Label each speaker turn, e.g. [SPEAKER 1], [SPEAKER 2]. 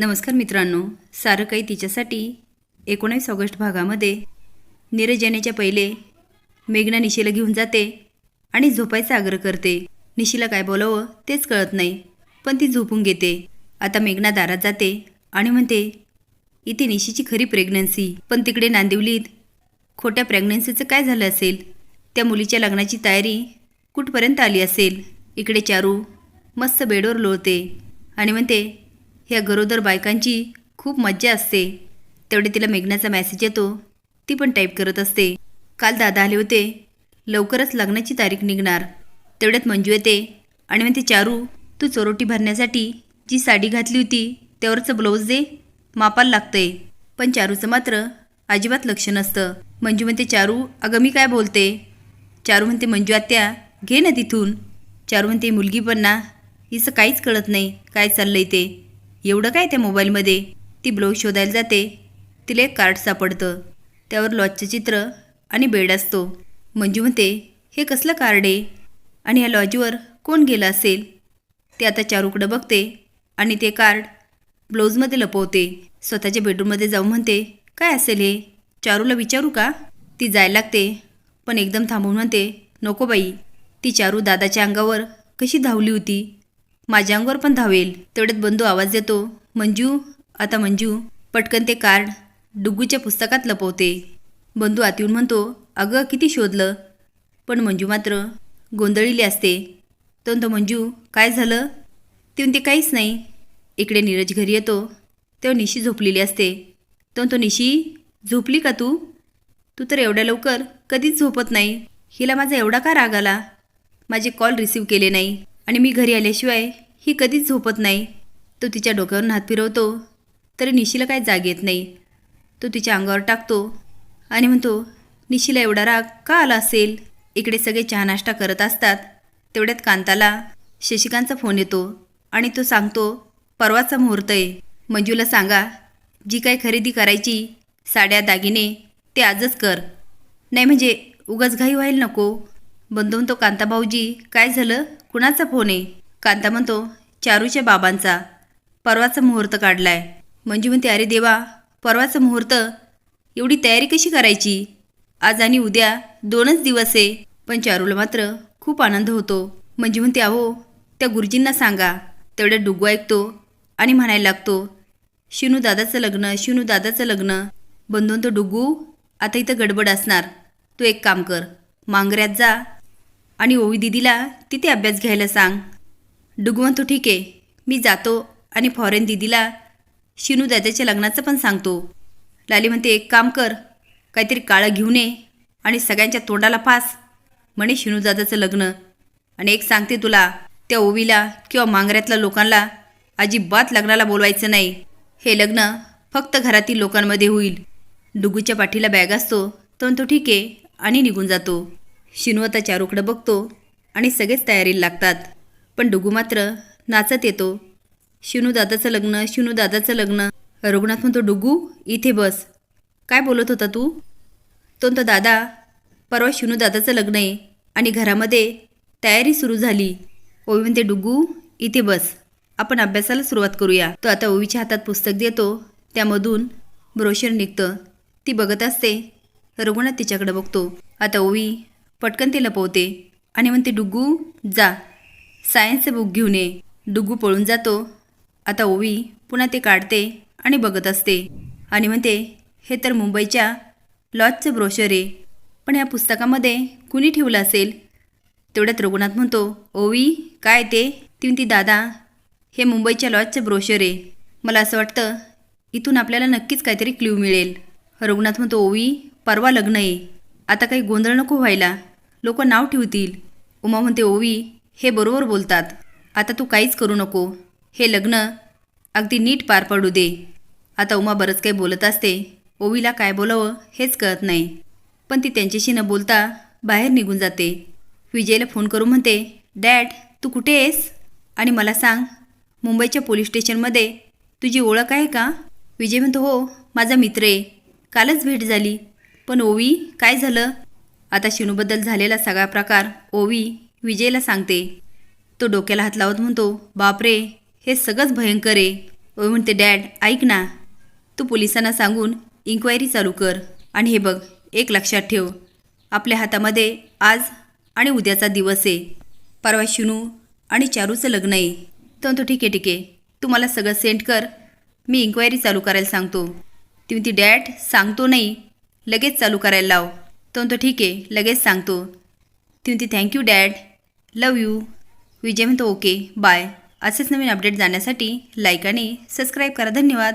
[SPEAKER 1] नमस्कार मित्रांनो सारं काही तिच्यासाठी एकोणावीस ऑगस्ट भागामध्ये नीरज येण्याच्या पहिले मेघना निशीला घेऊन जाते आणि झोपायचा आग्रह करते. निशीला काय बोलावं तेच कळत नाही पण ती झोपून घेते. आता मेघना दारात जाते आणि म्हणते इथे निशीची खरी प्रेग्नन्सी पण तिकडे नांदिवलीत खोट्या प्रेग्नन्सीचं काय झालं असेल? त्या मुलीच्या लग्नाची तयारी कुठपर्यंत आली असेल? इकडे चारू मस्त बेडवर लोळते आणि म्हणते ह्या गरोदर बायकांची खूप मज्जा असते. तेवढे तिला मेघनाचा मेसेज येतो. ती पण टाईप करत असते. काल दादा आले होते. लवकरच लग्नाची तारीख निघणार. तेवढ्यात मंजू येते. आणि म्हणते चारू तू चोरोटी भरण्यासाठी जी साडी घातली होती त्यावरचं ब्लाऊज दे. मापाला लागतंय. पण चारूचं मात्र अजिबात लक्ष नसतं. मंजू म्हणते चारू अगं मी काय बोलते? चारू म्हणते मंजू आत्या घे ना तिथून. चारू म्हणते मुलगी पण ना हिचं काहीच कळत नाही. काय चाललंय ते? एवढं काय त्या मोबाईलमध्ये? ती ब्लाऊज शोधायला जाते. तिला एक कार्ड सापडतं. त्यावर लॉजचं चित्र आणि बेड असतो. मंजू म्हणते हे कसलं कार्ड आहे? आणि या लॉजवर कोण गेलं असेल? ते आता चारूकडं बघते आणि ते कार्ड ब्लाऊजमध्ये लपवते. स्वतःच्या बेडरूममध्ये जाऊन म्हणते काय असेल हे? चारूला विचारू का? ती जायला लागते पण एकदम थांबून म्हणते नको बाई. ती चारू दादाच्या अंगावर कशी धावली होती? माझ्या अंगावर पण धावेल. तेवढ्यात बंधू आवाज देतो मंजू आता मंजू पटकन ते कार्ड डुग्गूच्या पुस्तकात लपवते. बंधू आत येऊन म्हणतो अगं किती शोधलं? पण मंजू मात्र गोंधळीली असते. तो म्हणतो मंजू काय झालं? ती म्हणते काहीच नाही. इकडे नीरज घरी येतो. तेव्हा निशी झोपलेली असते. तो म्हणतो निशी झोपली का तू? तू तर एवढ्या लवकर कधीच झोपत नाही. हिला माझा एवढा का राग आला? माझे कॉल रिसीव केले नाही. आणि मी घरी आल्याशिवाय ही कधीच झोपत नाही. तो तिच्या डोक्यावरून हात फिरवतो. तरी निशीला काय जाग येत नाही. तो तिच्या अंगावर टाकतो आणि म्हणतो निशीला एवढा राग का आला असेल? इकडे सगळे चहा नाश्ता करत असतात. तेवढ्यात कांताला शशिकांतचा फोन येतो आणि तो सांगतो परवाचा मुहूर्त आहे. मंजूला सांगा जी काही खरेदी करायची साड्या दागिने ते आजच कर. नाही म्हणजे उगाच घाई व्हायला नको. बंधून तो कांता भाऊजी काय झालं? कुणाचा फोन आहे? कांता म्हणतो चारूच्या बाबांचा. परवाचा मुहूर्त काढला आहे मंजू म्हणते अरे देवा परवाचा मुहूर्त? एवढी तयारी कशी करायची? आज आणि उद्या दोनच दिवस आहे. पण चारूला मात्र खूप आनंद होतो. मंजू म्हणते अहो त्या गुरुजींना सांगा. तेवढ्या डुगू ऐकतो आणि म्हणायला लागतो शिनू दादाचं लग्न शिनू दादाचं लग्न. बंधून तो डुगू आता इथं गडबड असणार. तू एक काम कर मांगऱ्यात जा आणि ओवी दिदीला तिथे अभ्यास घ्यायला सांग. डुगवंतू ठीक आहे. मी जातो आणि फॉरेन दिदीला शिनू दादाच्या लग्नाचं पण सांगतो. लाली म्हणते एक काम कर. काहीतरी काळं घेऊन ये आणि सगळ्यांच्या तोंडाला फास म्हणे शिनू दादाचं लग्न. आणि एक सांगते तुला त्या ओवीला किंवा मांगऱ्यातल्या लोकांना अजिबात लग्नाला बोलवायचं नाही. हे लग्न फक्त घरातील लोकांमध्ये होईल. डुगूच्या पाठीला बॅग असतो तो ठीक आहे आणि निघून जातो. शिनवता आता चारूकडं बघतो आणि सगळेच तयारीला लागतात. पण डुगू मात्र नाचत येतो. शिनू दादाचं लग्न शिनू दादाचं लग्न. रघुनाथ म्हणतो डुगू इथे बस. काय बोलत होता तू? तो म्हणतो दादा परवा शिनू दादाचं लग्न आहे आणि घरामध्ये तयारी सुरू झाली. ओवी म्हणते डुगू इथे बस. आपण अभ्यासाला सुरुवात करूया. तो आता ओवीच्या हातात पुस्तक देतो. त्यामधून ब्रोशर निघतं. ती बघत असते. रघुनाथ तिच्याकडे बघतो. आता ओवी पटकन ते लपवते. आणि म्हणते डुग्गू जा. सायन्सचं बुक घेऊन ये. डुग्गू पळून जातो. आता ओवी पुन्हा ते काढते आणि बघत असते. आणि म्हणते हे तर मुंबईच्या लॉजचं ब्रोशर आहे पण या पुस्तकामध्ये कुणी ठेवलं असेल? तेवढ्यात रघुनाथ म्हणतो ओवी काय ते? ती म्हणती दादा हे मुंबईच्या लॉजचं ब्रोशर आहे मला असं वाटतं इथून आपल्याला नक्कीच काहीतरी क्ल्यू मिळेल. रघुनाथ म्हणतो ओवी परवा लग्न आहे आता काही गोंधळ नको व्हायला. लोक नाव ठेवतील. उमा म्हणते ओवी हे बरोबर बोलतात. आता तू काहीच करू नको. हे लग्न अगदी नीट पार पडू दे. आता उमा बरंच काही बोलत असते. ओवीला काय बोलावं हेच कळत नाही. पण ती त्यांच्याशी न बोलता बाहेर निघून जाते. विजयला फोन करून म्हणते डॅड तू कुठे आहेस? आणि मला सांग मुंबईच्या पोलीस स्टेशनमध्ये तुझी ओळख आहे का? विजय म्हणतो हो माझा मित्र आहे. कालच भेट झाली. पण ओवी काय झालं? आता शिनूबद्दल झालेला सगळा प्रकार ओवी विजयला सांगते. तो डोक्याला हात लावत म्हणतो बापरे हे सगळंच भयंकर आहे. ओवी म्हणते डॅड ऐक ना. तू पोलिसांना सांगून इन्क्वायरी चालू कर आणि हे बघ एक लक्षात ठेव. आपल्या हातामध्ये आज आणि उद्याचा दिवस आहे. परवा शिनू आणि चारूचं लग्न आहे. तो म्हणतो ठीक आहे ठीक आहे. तू मला सगळं सेंड कर. मी इन्क्वायरी चालू करायला सांगतो. ती म्हणती डॅड सांगतो नाही. लगेच चालू करायला लाव. तो म्हणतो ठीक आहे लगेच सांगतो. ती म्हणते thank you dad love you Vijay म्हणतो ओके बाय असेच नवीन अपडेट जाण्यासाठी लाईक आणि सबस्क्राईब करा. धन्यवाद.